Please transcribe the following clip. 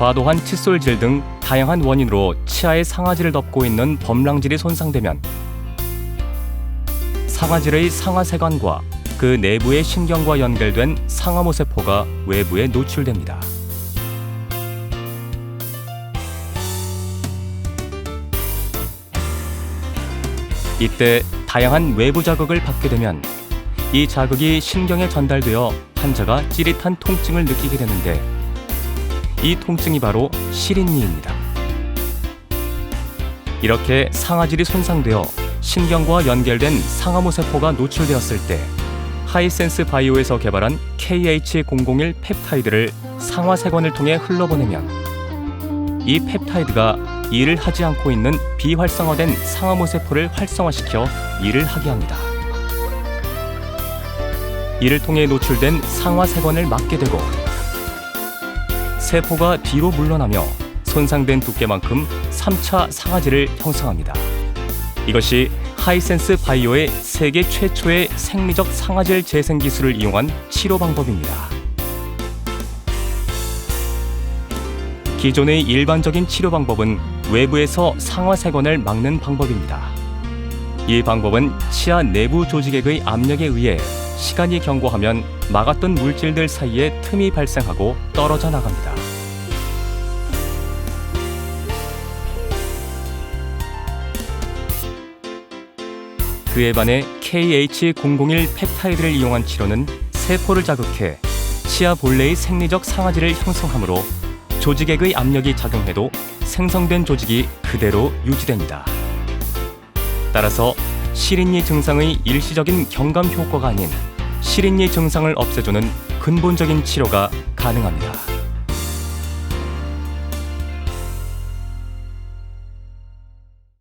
과도한 칫솔질 등 다양한 원인으로 치아의 상아질을 덮고 있는 범랑질이 손상되면 상아질의 상아세관과 그 내부의 신경과 연결된 상아모 세포가 외부에 노출됩니다. 이때 다양한 외부 자극을 받게 되면 이 자극이 신경에 전달되어 환자가 찌릿한 통증을 느끼게 되는데 이 통증이 바로 시린니입니다. 이렇게 상아질이 손상되어 신경과 연결된 상아모 세포가 노출되었을 때 하이센스 바이오에서 개발한 KH001 펩타이드를 상아세관을 통해 흘러보내면 이 펩타이드가 일을 하지 않고 있는 비활성화된 상아모 세포를 활성화시켜 일을 하게 합니다. 이를 통해 노출된 상아세관을 막게 되고 세포가 뒤로 물러나며 손상된 두께만큼 3차 상아질을 형성합니다. 이것이 하이센스 바이오의 세계 최초의 생리적 상아질 재생 기술을 이용한 치료 방법입니다. 기존의 일반적인 치료 방법은 외부에서 상아세건을 막는 방법입니다. 이 방법은 치아 내부 조직액의 압력에 의해 시간이 경과하면 막았던 물질들 사이에 틈이 발생하고 떨어져 나갑니다. 그에 반해 KH001 펩타이드를 이용한 치료는 세포를 자극해 치아 본래의 생리적 상아질을 형성하므로 조직액의 압력이 작용해도 생성된 조직이 그대로 유지됩니다. 따라서 시린니 증상의 일시적인 경감 효과가 아닌 시린니 증상을 없애주는 근본적인 치료가 가능합니다.